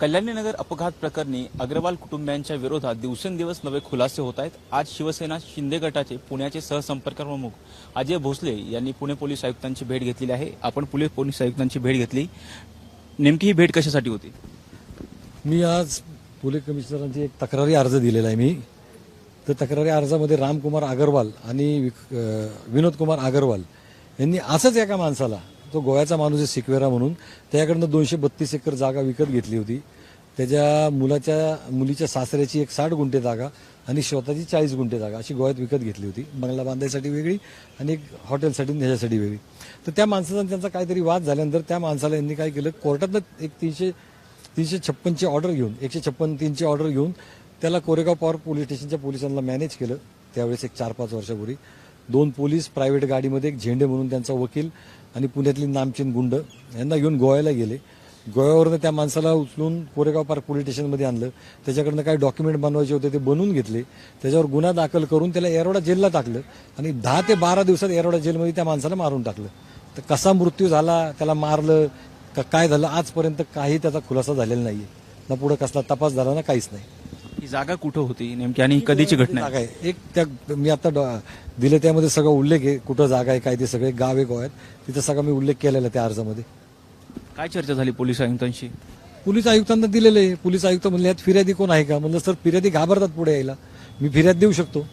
कल्याणीनगर अपघात प्रकरणी अग्रवाल कुटुंबियांच्या विरोधात दिवसेंदिवस नवे खुलासे होत आहेत. आज शिवसेना शिंदे गटाचे पुण्याचे सहसंपर्क प्रमुख अजय भोसले यांनी पुणे पोलीस आयुक्तांची भेट घेतलेली आहे. आपण पुणे पोलीस आयुक्तांची भेट घेतली. नेमकी ही भेट कशासाठी होती? मी आज पोलीस कमिशनरांची एक तक्रारी अर्ज दिलेला आहे मी. तर तक्रारी अर्जामध्ये रामकुमार अगरवाल आणि विक- विनोद कुमार अगरवाल यांनी असंच एका माणसाला तो गोव्याचा माणूस आहे सिकवेरा म्हणून. त्याच्याकडनं दोनशे बत्तीस एकर जागा विकत घेतली होती. त्याच्या मुलाच्या मुलीच्या सासऱ्याची एक साठ गुंठे जागा आणि स्वतःची चाळीस गुंठे जागा अशी गोव्यात विकत घेतली होती. बंगला बांधायसाठी वेगळी आणि एक हॉटेलसाठी ह्याच्यासाठी वेगळी. तर त्या माणसाचा त्यांचा काहीतरी वाद झाल्यानंतर त्या माणसाला यांनी काय केलं कोर्टातनं एक तीनशे तीनशे छप्पनची ऑर्डर घेऊन एकशे छप्पन तीनची ऑर्डर घेऊन त्याला कोरेगाव पॉवर पोलीस स्टेशनच्या पोलिसांना मॅनेज केलं. त्यावेळेस एक चार पाच वर्षापूर्वी. दोन पोलीस प्रायव्हेट गाडीमध्ये एक झेंडे म्हणून त्यांचा वकील आणि पुण्यातली नामचीन गुंड यांना घेऊन गोव्याला गेले. गोव्यावरनं त्या माणसाला उचलून कोरेगाव पार्क पोलीस स्टेशनमध्ये आणलं. त्याच्याकडनं काही डॉक्युमेंट बनवायचे होते ते बनवून घेतले. त्याच्यावर गुन्हा दाखल करून त्याला एरोडा जेलला टाकलं आणि दहा ते बारा दिवसात एरोडा जेलमध्ये त्या माणसाला मारून टाकलं. तर कसा मृत्यू झाला त्याला मारलं का काय झालं आजपर्यंत काही त्याचा खुलासा झालेला नाही ना पुढं कसला तपास झाला ना काहीच नाही. जागा कुठं होती नेमकी आणि कधीची घटना आहे? जागा आहे? एक त्या मी आता डॉ- दिले त्यामध्ये सगळं उल्लेख आहे कुठं जागा आहे काय ते सगळे गाव आहे गोव्यात तिथं सगळा मी उल्लेख केलेला आहे त्या अर्जामध्ये. काय चर्चा झाली पोलीस आयुक्तांशी? पोलीस आयुक्तांना दिलेलं आहे. पोलीस आयुक्त म्हणले यात फिर्यादी कोण आहे का? म्हणलं सर फिर्यादी घाबरतात पुढे यायला. मी फिर्याद देऊ शकतो.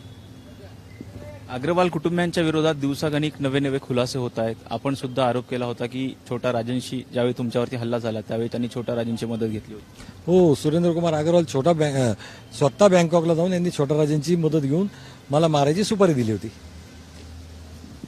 अग्रवाल कुटुंबियांच्या विरोधात दिवसागणिक नवे नवे खुलासे होत आहेत. आपण सुद्धा आरोप केला होता की छोटा राजनशी ज्यावेळी तुमच्यावरती हल्ला झाला त्यावेळी त्यांनी छोटा राजनची मदत घेतली होती. हो सुरेंद्र कुमार अगरवाल छोटा स्वतः बँकॉकला जाऊन यांनी छोटा राजांची मदत घेऊन मला मारायची सुपारी दिली होती.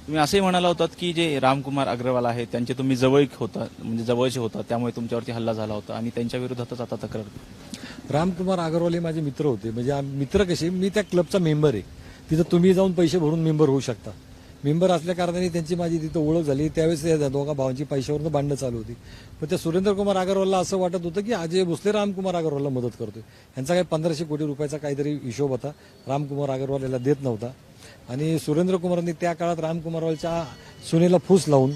तुम्ही असंही म्हणाला होतात की जे रामकुमार अग्रवाल आहेत त्यांचे तुम्ही जवळीक होता म्हणजे जवळचे होता त्यामुळे तुमच्यावरती हल्ला झाला होता आणि त्यांच्या विरोधातच आता तक्रार रामकुमार अगरवाल हे माझे मित्र होते. म्हणजे मित्र कसे? मी त्या क्लबचा मेंबर आहे. तिथं तुम्ही जाऊन पैसे भरून मेंबर होऊ शकता. मेंबर असल्या कारणाने त्यांची माझी तिथं ओळख झाली. त्यावेळेस या दोघा भावांची पैशावरून भांडणं चालू होती. पण त्या सुरेंद्र कुमार अगरवालला असं वाटत होतं की अजय भोसले रामकुमार अगरवालला मदत करतोय. यांचा काही पंधराशे कोटी रुपयाचा काहीतरी हिशोब होता. रामकुमार अगरवाल याला देत नव्हता. आणि सुरेंद्र कुमारांनी त्या काळात रामकुमारवालच्या सुनेला फूस लावून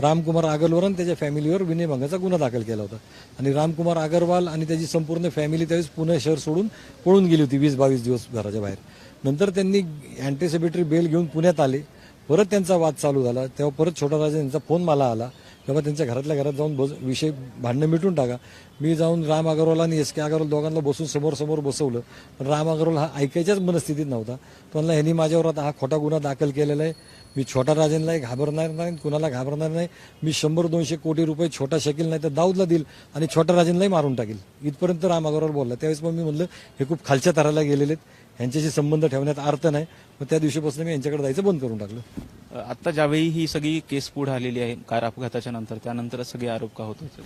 रामकुमार अगरवाल आणि त्याच्या फॅमिलीवर विनयभंगाचा गुन्हा दाखल केला होता. आणि रामकुमार अगरवाल आणि त्याची संपूर्ण फॅमिली त्यावेळेस पुणे शहर सोडून पळून गेली होती वीस बावीस दिवस घराच्या बाहेर. नंतर त्यांनी अँटीसेबेटरी बेल घेऊन पुण्यात आले. परत त्यांचा वाद चालू झाला. तेव्हा परत छोटा राजा यांचा फोन मला आला. तेव्हा त्यांच्या घरातल्या घरात जाऊन बस विषय भांडणं मिटून टाका. मी जाऊन राम अगरवाल आणि एस के अगरवाल दोघांना बसून समोर समोर बसवलं. पण राम अगरवाल हा ऐकायच्याच मनस्थितीत नव्हता. तो म्हणला ह्यांनी माझ्यावर आता हा खोटा गुन्हा दाखल केलेला आहे. मी छोटा राजांनाही घाबरणार नाही कुणाला घाबरणार नाही. मी शंभर दोनशे कोटी रुपये छोटा शकील नाही तर दाऊदला देईल आणि छोटा राजांनाही मारून टाकेल. इथपर्यंत राम अगरवाल बोलला. त्यावेळेस मग मी म्हणलं हे खूप खालच्या तराला गेलेले आहेत यांच्याशी संबंध ठेवण्यात अर्थ नाही. मग त्या दिवशीपासून मी यांच्याकडे जायचं बंद करून टाकलं. आता ज्यावेळी ही सगळी केस पुढे आलेली आहे कार अपघाताच्या नंतर त्यानंतरच सगळे आरोप का होत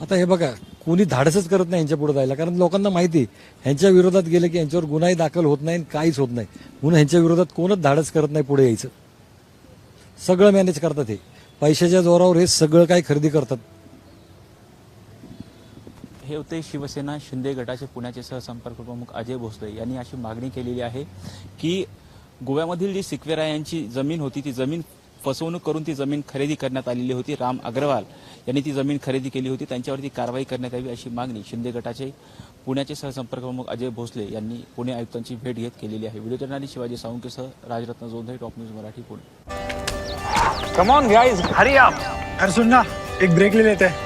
आता हे बघा कोणी धाडसच करत नाही यांच्या पुढे जायला. कारण लोकांना माहिती आहे ह्यांच्या विरोधात गेले की यांच्यावर गुन्हाही दाखल होत नाही आणि काहीच होत नाही. म्हणून ह्यांच्या विरोधात कोणच धाडस करत नाही पुढे यायचं. सगळं मॅनेज करतात हे. पैशाच्या जोरावर हे सगळं काही खरेदी करतात. हे होते शिवसेना शिंदे गटाचे पुण्याचे सहसंपर्क प्रमुख अजय भोसले यांनी अशी मागणी केलेली आहे की गोव्यामधील जी सिक्वेरा यांची जमीन होती ती जमीन फसवणूक करून ती जमीन खरेदी करण्यात आलेली होती. राम अग्रवाल यांनी ती जमीन खरेदी केली होती. त्यांच्यावरती कारवाई करण्यात यावी अशी मागणी शिंदे गटाचे पुण्याचे सहसंपर्क प्रमुख अजय भोसले यांनी पुणे आयुक्तांची भेट घेत केलेली आहे. Video journalist Shivaji सावंकेसह Rajratna Jondhe top news Marathi Pune. Come on guys hurry आप अरे सुन ना एक ब्रेक ले लेते. हैं